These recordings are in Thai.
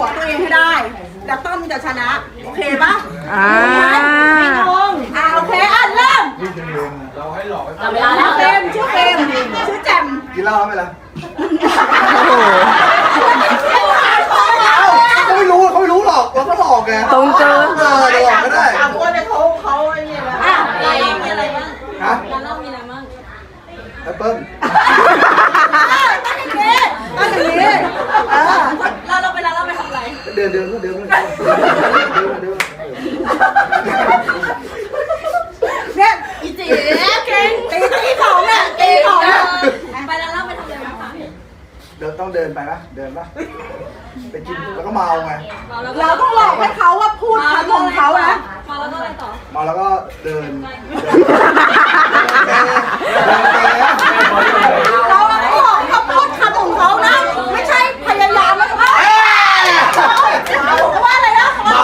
จะต้องหลอกตัวเองให้ได้แล้วต้อมจะชนะ โอเคปะอ่า ไม่งงอ่าโอเคอะเริ่มเราให้หลอกให้เวลาแล้วเฟมชื่อเฟมชื่อแจมกินเหล้าไหมล่ะโอ้โหเขาไม่รู้เขาไม่รู้หรอกเราก็หลอกไงตรงเจอ เออเราหลอกไม่ได้อะอะไรมีอะไรบ้างฮะแล้วเรามีอะไรบ้างแอปเปิ้ลตั้งอย่างนี้ตั้งอย่างนี้เออ เดินเดินเดินเดินเดินเดินเนี่ยอีจีเก่งตีตีของเนี่ยตีของเนี่ยไปแล้วเราไปทำอะไรบ้างคะเดินต้องเดินไปปะเดินปะไปกินแล้วก็เมาไงเราต้องหลอกให้เขาว่าพูดคำของเขานะเมาแล้วก็เดินเดินไปแล้วเราต้องหลอกเขาพูดคำของเขานะ ไม่ใช่พยายามแล้วก็เอ้ยเขาว่าอะไรนะเมา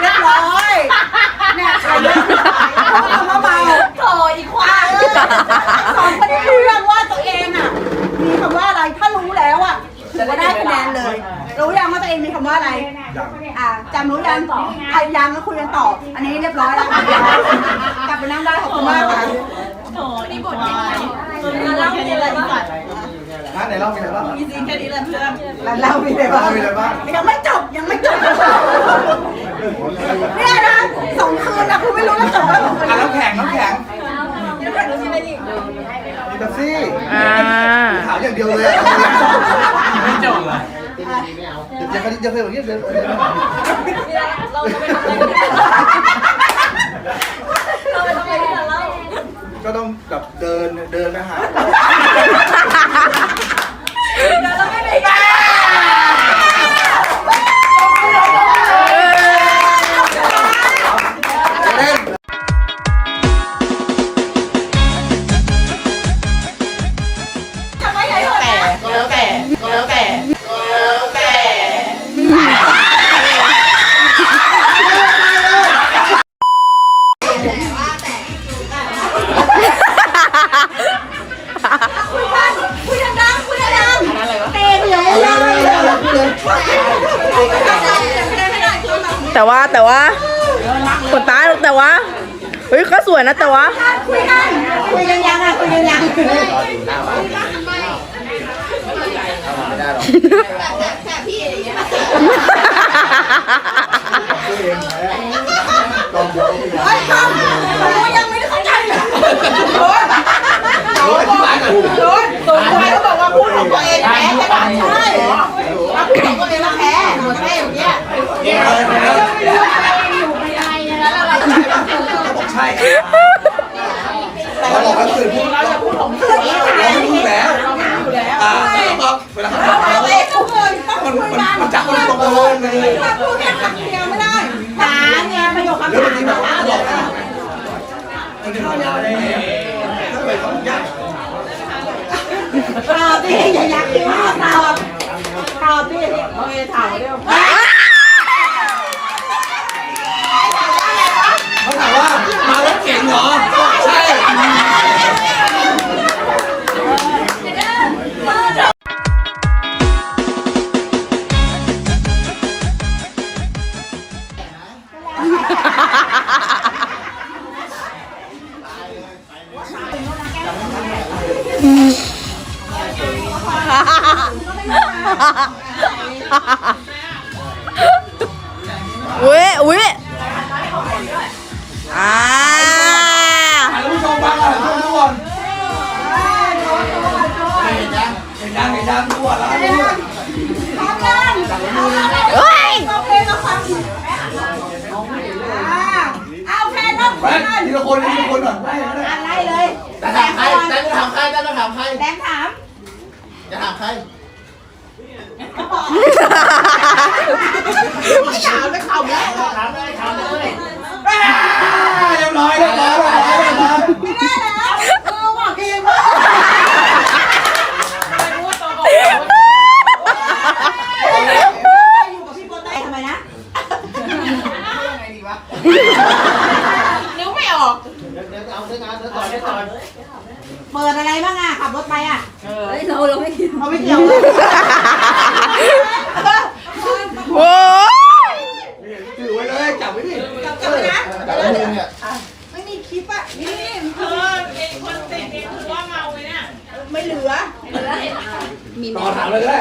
เรียบร้อยเนี่ยใครเรียกเขาคำว่าเมาโถอีควายสอนไม่ได้เรื่องว่าตัวเองอะ มีคำว่าอะไร ถ้ารู้แล้ว อะถือว่าได้คะแนนเลย รู้ยังว่าตัวเองมีคำว่าอะไรยังอ่าจำรู้ยังอะยังก็คุยกันต่อ อันนี้เรียบร้อยแล้วกลับไปนั่งได้ขอบคุณมากค่ะโถนี่บทยังไงเล่ามีอะไรบ้างฮะไหนเล่ามีอะไรบ้างมีซีนแค่นี้แหละเพื่อนแล้วเล่ามีอะไรบ้างเล่ามีอะไรบ้างยังไม่จบยังไม่จบเนี่ยนะสองคืนนะคุณไม่รู้ว่าจบแล้วสองคืนอะน้ำแข็งน้ำแข็งยังไม่รู้ใช่ไหมดิมีเป๊ปซี่อ่าถามอย่างเดียวเลย ไม่จบเหรอ เดี๋ยวจะไปจะไปแบบนี้เดินเราจะไป แต่ว่าแต่ว่าขนตาแต่ว่าเฮ้ยก็สวยนะแต่ว่าคุยกันคุยกันยังอะคุยกันยังไม่ได้หรอก เว้ยอุ้ยอ่าท่านผู้ชมฟังอะทุกคนเห็นยังเห็นยังเห็นยังทุกคนแล้วทุกคนพร้อมกันเฮ้ยโอเคเราฟังอ่าเอาแค่ต้องไปคุยกันทีละคนทีละคนก่อนไปอะไรเลย จะถามใครจะถามใครจะถามใครแบงค์ถามจะถามใครถามไปเขาแล้วถามเลยถามเลยเรียบร้อยเรียบร้อยเรียบร้อยเรียบร้อยไม่ได้แล้วเออหวังเองว่าอยู่กับพี่โบเต้ทำไมนะเดี๋ยว เอาเดี๋ยวเอาเดี๋ยวต่อเดี๋ยวต่อเปิดอะไรบ้างอะขับรถไปอะเฮ้ยเราเราไม่กินเอาไม่เกี่ยวเลยโอ้ยถือไว้เลยจับไว้ดิจับจับนะแต่ละมุมเนี่ยไม่มีคลิปอะนี่เออเด็กคนติดเด็กคือว่าเมาเลยเนี่ยไม่เหลือมีต่อถามเลยก็ได้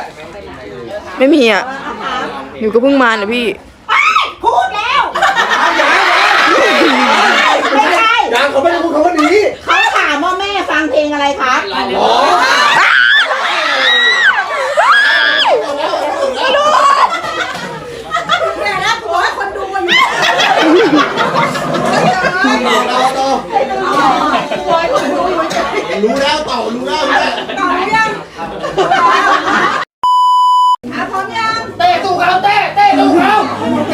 ไม่มีอะหนูก็เพิ่งมาเนี่ยพี่พูดแล้ว ไม่ใช่ยังเขาไม่ได้พูดคำว่านี้ เขาถามว่าแม่ฟังเพลงอะไรคะ อ๋อ แต่ละผัวคนดูอยู่ ต่อต่อต่อรู้แล้วต่อรู้แล้วรู้แล้ว ตอบยังอะพร้อมยัง เต้สู้เขาเต้เต้สู้เขาเ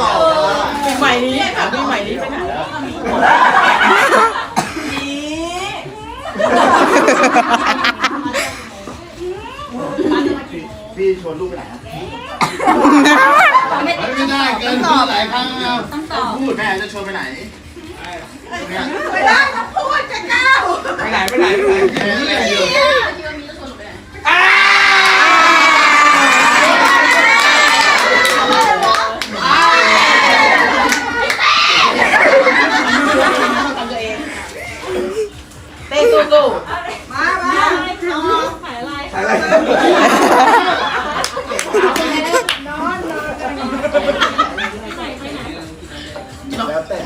ตอบใหม่นี้ถามพี่ใหม่นี้ไปไหนพี่ชวนลูกไปไหนไม่ได้เกินพูดหลายครั้งแล้วพูดแม่จะชวนไปไหนไม่ได้ต้องพูดจะก้าวไปไหนไปไหนไปไหน แม่เล่นอยู่ เต้สู้สู้ มามา ขายอะไร อะไร แล้วแต่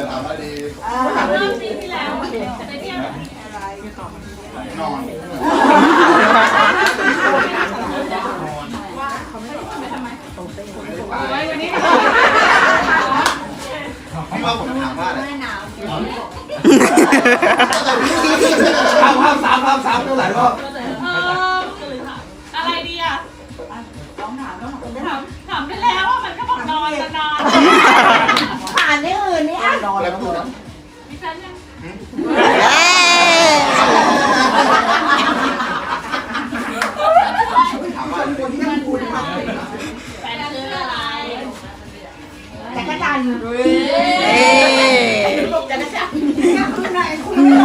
จะทำอะไรดี เริ่มปีที่แล้วไปเที่ยวน อน พี่ว่าผมถามว่าอะไรถามความสามความสามเท่าไหร่ก็เอออะไรดีอะถามถามถามได้แล้วว่ามันก็บอกนอนจะนอนผ่าน คุณ